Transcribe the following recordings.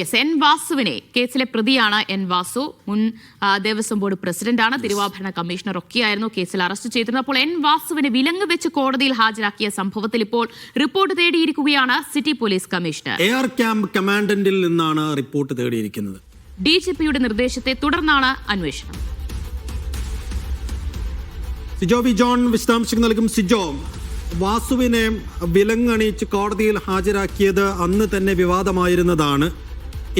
Yes N വാസുവിനെ കേസിലെ പ്രതിയാണ് എൻ വാസു. മുൻ ദേവസ്വം ബോർഡ് പ്രസിഡന്റാണ്. തിരുവാഭരണ കമ്മീഷണർ ഒക്കെയായിരുന്നു കേസിൽ അറസ്റ്റ് ചെയ്തിരുന്നത്. അപ്പോൾ എൻ വാസുവിനെ വിലങ്ങ് വെച്ച് കോടതിയിൽ ഹാജരാക്കിയ സംഭവത്തിൽ ഇപ്പോൾ report തേടിയിരിക്കുകയാണ് city police commissioner. Air camp കമാൻഡന്റിൽ നിന്നാണ് റിപ്പോർട്ട് തേടിയിരിക്കുന്നത്. ഡി ജി പിയുടെ നിർദ്ദേശത്തെ തുടർന്നാണ് അന്വേഷണം. സിജോ വി ജോൺ വിശദാംശങ്ങൾ നൽകും. സിജോ വാസുവിനെ വിലങ്ങണിച്ച് കോടതിയിൽ ഹാജരാക്കിയത് അന്ന് തന്നെ വിവാദമായിരുന്നതാണ്.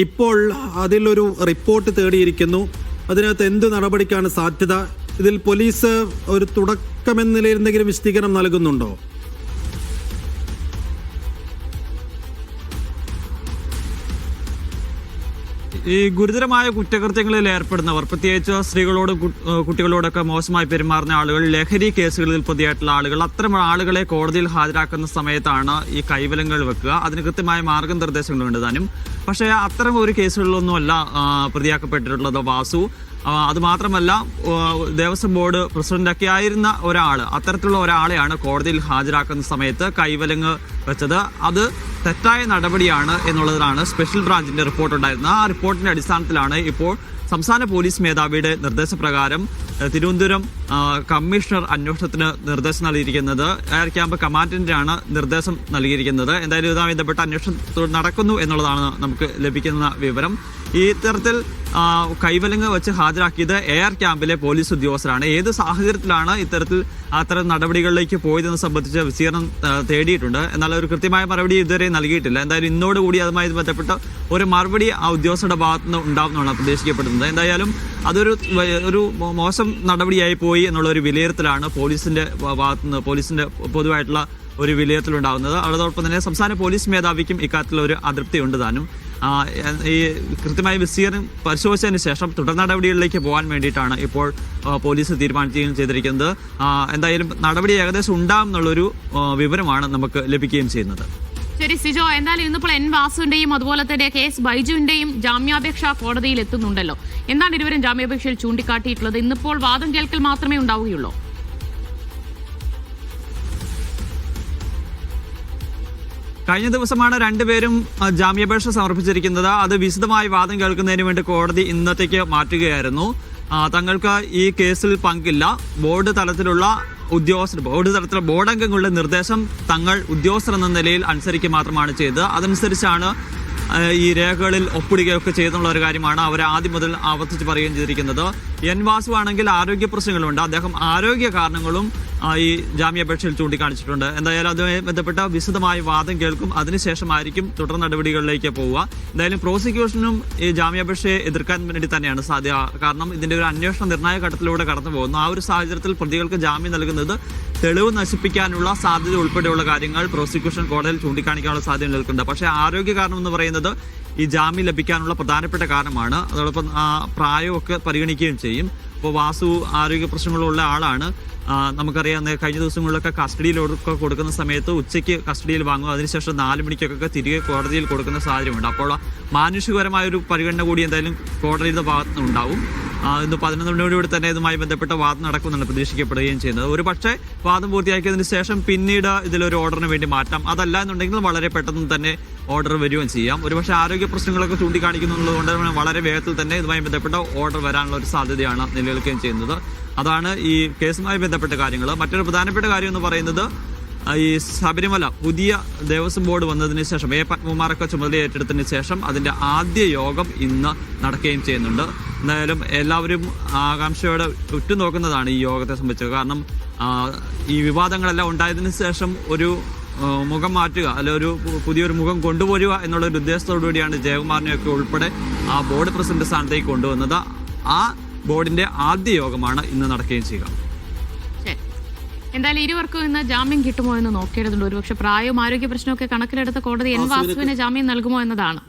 ഇപ്പോൾ അതിലൊരു റിപ്പോർട്ട് തേടിയിരിക്കുന്നു. അതിനകത്ത് എന്ത് നടപടിക്കാണ് സാധ്യത? ഇതിൽ പോലീസ് ഒരു തുടക്കമെന്ന നിലയിൽ എന്തെങ്കിലും വിശദീകരണം നൽകുന്നുണ്ടോ? ഈ ഗുരുതരമായ കുറ്റകൃത്യങ്ങളിൽ ഏർപ്പെടുന്നവർ പ്രത്യേകിച്ച് സ്ത്രീകളോട് കുട്ടികളോടൊക്കെ മോശമായി പെരുമാറുന്ന ആളുകൾ ലഹരി കേസുകളിൽ പ്രതിയായിട്ടുള്ള ആളുകൾ അത്തരം ആളുകളെ കോടതിയിൽ ഹാജരാക്കുന്ന സമയത്താണ് ഈ കൈവലങ്ങൾ വെക്കുക. അതിന് കൃത്യമായ മാർഗനിർദ്ദേശങ്ങളുണ്ട് താനും. പക്ഷേ അത്തരം ഒരു കേസുകളിലൊന്നുമല്ല പ്രതിയാക്കപ്പെട്ടിട്ടുള്ളത് വാസു. അതുമാത്രമല്ല ദേവസ്വം ബോർഡ് പ്രസിഡന്റൊക്കെ ആയിരുന്ന ഒരാൾ അത്തരത്തിലുള്ള ഒരാളെയാണ് കോടതിയിൽ ഹാജരാക്കുന്ന സമയത്ത് കൈവലങ്ങ് വെച്ചത്. അത് തെറ്റായ നടപടിയാണ് എന്നുള്ളതാണ് സ്പെഷ്യൽ ബ്രാഞ്ചിന്റെ റിപ്പോർട്ട് ഉണ്ടായിരുന്നത്. ആ റിപ്പോർട്ടിന്റെ അടിസ്ഥാനത്തിലാണ് ഇപ്പോൾ സംസ്ഥാന പോലീസ് മേധാവിയുടെ നിർദ്ദേശപ്രകാരം തിരുവനന്തപുരം കമ്മീഷണർ അന്വേഷണത്തിന് നിർദ്ദേശം നൽകിയിരിക്കുന്നത് എയർ ക്യാമ്പ് കമാൻഡന്റാണ് നിർദ്ദേശം നൽകിയിരിക്കുന്നത്. എന്തായാലും ഇതുമായി ബന്ധപ്പെട്ട അന്വേഷണം നടക്കുന്നു എന്നുള്ളതാണ് നമുക്ക് ലഭിക്കുന്ന വിവരം. ഈ തരത്തിൽ കൈവലങ്ങ് വെച്ച് ഹാജരാക്കിയത് എയർ ക്യാമ്പിലെ പോലീസ് ഉദ്യോഗസ്ഥരാണ്. ഏത് സാഹചര്യത്തിലാണ് ഇത്തരത്തിൽ അത്തരം നടപടികളിലേക്ക് പോയതെന്ന് സംബന്ധിച്ച് വിശീർണം തേടിയിട്ടുണ്ട്. എന്നാൽ ഒരു കൃത്യമായ മറുപടി ഇതുവരെ നൽകിയിട്ടില്ല. എന്തായാലും ഇന്നോടുകൂടി അതുമായി ബന്ധപ്പെട്ട ഒരു മറുപടി ആ ഉദ്യോഗസ്ഥരുടെ ഭാഗത്തുനിന്ന് ഉണ്ടാകുന്നതാണ് പ്രതീക്ഷിക്കപ്പെടുന്നത്. എന്തായാലും അതൊരു ഒരു മോ- മോശം നടപടിയായി പോയി എന്നുള്ള ഒരു വിലയിരുത്തലാണ് പോലീസിന്റെ ഭാഗത്ത് നിന്ന് പോലീസിന്റെ പൊതുവായിട്ടുള്ള ഒരു വിലയിരുത്തലുണ്ടാകുന്നത് അതോടൊപ്പം തന്നെ സംസ്ഥാന പോലീസ് മേധാവിക്കും ഇക്കാര്യത്തിൽ ഒരു അതൃപ്തി ഉണ്ട് താനും. ഈ കൃത്യമായ വിസ്തീർണം പരിശോധിച്ചതിന് ശേഷം തുടർ നടപടികളിലേക്ക് പോകാൻ വേണ്ടിയിട്ടാണ് ഇപ്പോൾ പോലീസ് തീരുമാനിക്കുകയും ചെയ്തിരിക്കുന്നത്. എന്തായാലും നടപടി ഏകദേശം ഉണ്ടാകും എന്നുള്ളൊരു വിവരമാണ് നമുക്ക് ലഭിക്കുകയും ചെയ്യുന്നത്. ശരി സിജോ എന്തായാലും ഇന്നിപ്പോൾ എൻ വാസുവിന്റെയും അതുപോലെ തന്നെ കെ എസ് ബൈജുവിന്റെയും ജാമ്യാപേക്ഷ കോടതിയിൽ എത്തുന്നുണ്ടല്ലോ. എന്താണ് ഇരുവരും ജാമ്യാപേക്ഷയിൽ ചൂണ്ടിക്കാട്ടിയിട്ടുള്ളത്? ഇന്നിപ്പോൾ വാദം കേൾക്കൽ മാത്രമേ ഉണ്ടാവുകയുള്ളൂ. കഴിഞ്ഞ ദിവസമാണ് രണ്ടുപേരും ജാമ്യാപേക്ഷ സമർപ്പിച്ചിരിക്കുന്നത്. അത് വിശദമായി വാദം കേൾക്കുന്നതിന് വേണ്ടി കോടതി ഇന്നത്തേക്ക് മാറ്റുകയായിരുന്നു. തങ്ങൾക്ക് ഈ കേസിൽ പങ്കില്ല. ബോർഡ് തലത്തിലുള്ള ഉദ്യോഗസ്ഥർ ബോർഡ് തലത്തിൽ ബോർഡ് അംഗങ്ങളുടെ നിർദ്ദേശം തങ്ങൾ ഉദ്യോഗസ്ഥർ എന്ന നിലയിൽ അനുസരിക്കുക മാത്രമാണ് ചെയ്തത്. അതനുസരിച്ചാണ് ഈ രേഖകളിൽ ഒപ്പിടുകയൊക്കെ ചെയ്തെന്നുള്ള ഒരു കാര്യമാണ് അവർ ആദ്യം മുതൽ ആവർത്തിച്ച് പറയുകയും ചെയ്തിരിക്കുന്നത്. എൻ വാസു ആണെങ്കിൽ ആരോഗ്യ പ്രശ്നങ്ങളുണ്ട്. അദ്ദേഹം ആരോഗ്യ കാരണങ്ങളും ഈ ജാമ്യാപേക്ഷയിൽ ചൂണ്ടിക്കാണിച്ചിട്ടുണ്ട്. എന്തായാലും അതുമായി ബന്ധപ്പെട്ട വിശദമായ വാദം കേൾക്കും. അതിനുശേഷമായിരിക്കും തുടർ നടപടികളിലേക്ക് പോവുക. എന്തായാലും പ്രോസിക്യൂഷനും ഈ ജാമ്യാപേക്ഷയെ എതിർക്കാൻ വേണ്ടി തന്നെയാണ് സാധ്യത. കാരണം ഇതിന്റെ ഒരു അന്വേഷണ നിർണായക ഘട്ടത്തിലൂടെ കടന്നു പോകുന്നു ആ ഒരു സാഹചര്യത്തിൽ പ്രതികൾക്ക് ജാമ്യം നൽകുന്നത് തെളിവ് നശിപ്പിക്കാനുള്ള സാധ്യത ഉൾപ്പെടെയുള്ള കാര്യങ്ങൾ പ്രോസിക്യൂഷൻ കോടതിയിൽ ചൂണ്ടിക്കാണിക്കാനുള്ള സാധ്യത നിൽക്കുന്നുണ്ട് പക്ഷേ ആരോഗ്യ കാരണം എന്ന് പറയുന്നത് ഈ ജാമ്യം ലഭിക്കാനുള്ള പ്രധാനപ്പെട്ട കാരണമാണ്. അതോടൊപ്പം പ്രായമൊക്കെ പരിഗണിക്കുകയും ചെയ്യും. ഇപ്പോൾ വാസു ആരോഗ്യ പ്രശ്നങ്ങളുള്ള ആളാണ്. നമുക്കറിയാം കഴിഞ്ഞ ദിവസങ്ങളിലൊക്കെ കസ്റ്റഡിയിലൊക്കെ കൊടുക്കുന്ന സമയത്ത് ഉച്ചയ്ക്ക് കസ്റ്റഡിയിൽ വാങ്ങും. അതിനുശേഷം നാല് മണിക്കൊക്കെ തിരികെ കോടതിയിൽ കൊടുക്കുന്ന സാഹചര്യമുണ്ട്. അപ്പോൾ മാനുഷികപരമായ ഒരു പരിഗണന കൂടി എന്തായാലും കോടതിയുടെ ഭാഗത്തുനിന്ന് ആ, ഇന്ന് പതിനൊന്ന് മണിയോടുകൂടി തന്നെ ഇതുമായി ബന്ധപ്പെട്ട വാദം നടക്കുന്നുണ്ട് പ്രതീക്ഷിക്കപ്പെടുകയും ചെയ്യുന്നത്. ഒരു പക്ഷേ വാദം പൂർത്തിയാക്കിയതിന് ശേഷം പിന്നീട് ഇതിലൊരു ഓർഡറിന് വേണ്ടി മാറ്റാം. അതല്ല എന്നുണ്ടെങ്കിൽ വളരെ പെട്ടെന്ന് തന്നെ ഓർഡർ വരികയും ചെയ്യാം. ഒരുപക്ഷെ ആരോഗ്യ പ്രശ്നങ്ങളൊക്കെ ചൂണ്ടിക്കാണിക്കുന്നുള്ളതുകൊണ്ട് വളരെ വേഗത്തിൽ തന്നെ ഇതുമായി ബന്ധപ്പെട്ട ഓർഡർ വരാനുള്ള ഒരു സാധ്യതയാണ് നിലനിൽക്കുകയും ചെയ്യുന്നത്. അതാണ് ഈ കേസുമായി ബന്ധപ്പെട്ട കാര്യങ്ങൾ. മറ്റൊരു പ്രധാനപ്പെട്ട കാര്യം എന്ന് പറയുന്നത് ഈ ശബരിമല പുതിയ ദേവസ്വം ബോർഡ് വന്നതിന് ശേഷം എ പത്മകുമാറൊക്കെ ചുമതല ഏറ്റെടുത്തതിന് ശേഷം അതിന്റെ ആദ്യ യോഗം ഇന്ന് നടക്കുകയും ചെയ്യുന്നുണ്ട്. എന്തായാലും എല്ലാവരും ആകാംക്ഷയോടെ ഉറ്റുനോക്കുന്നതാണ് ഈ യോഗത്തെ സംബന്ധിച്ച് കാരണം ഈ വിവാദങ്ങളെല്ലാം ഉണ്ടായതിനു ശേഷം ഒരു മുഖം മാറ്റുക അല്ലെ ഒരു പുതിയൊരു മുഖം കൊണ്ടുവരിക എന്നുള്ള ഒരു ഉദ്ദേശത്തോടുകൂടിയാണ് ജയകുമാറിനെയൊക്കെ ഉൾപ്പെടെ ആ ബോർഡ് പ്രസിഡന്റ് സ്ഥാനത്തേക്ക് കൊണ്ടുവന്നത്. ആ ബോർഡിന്റെ ആദ്യ യോഗമാണ് ഇന്ന് നടക്കുകയും ചെയ്യുക. എന്തായാലും ഇരുവർക്കും ഇന്ന് ജാമ്യം കിട്ടുമോ എന്ന് നോക്കേണ്ടതുണ്ട്. ഒരുപക്ഷെ പ്രായവും ആരോഗ്യ പ്രശ്നമൊക്കെ കണക്കിലെടുത്ത കോടതി എൻ വാസുവിന് ജാമ്യം നൽകുമോ എന്നതാണ്.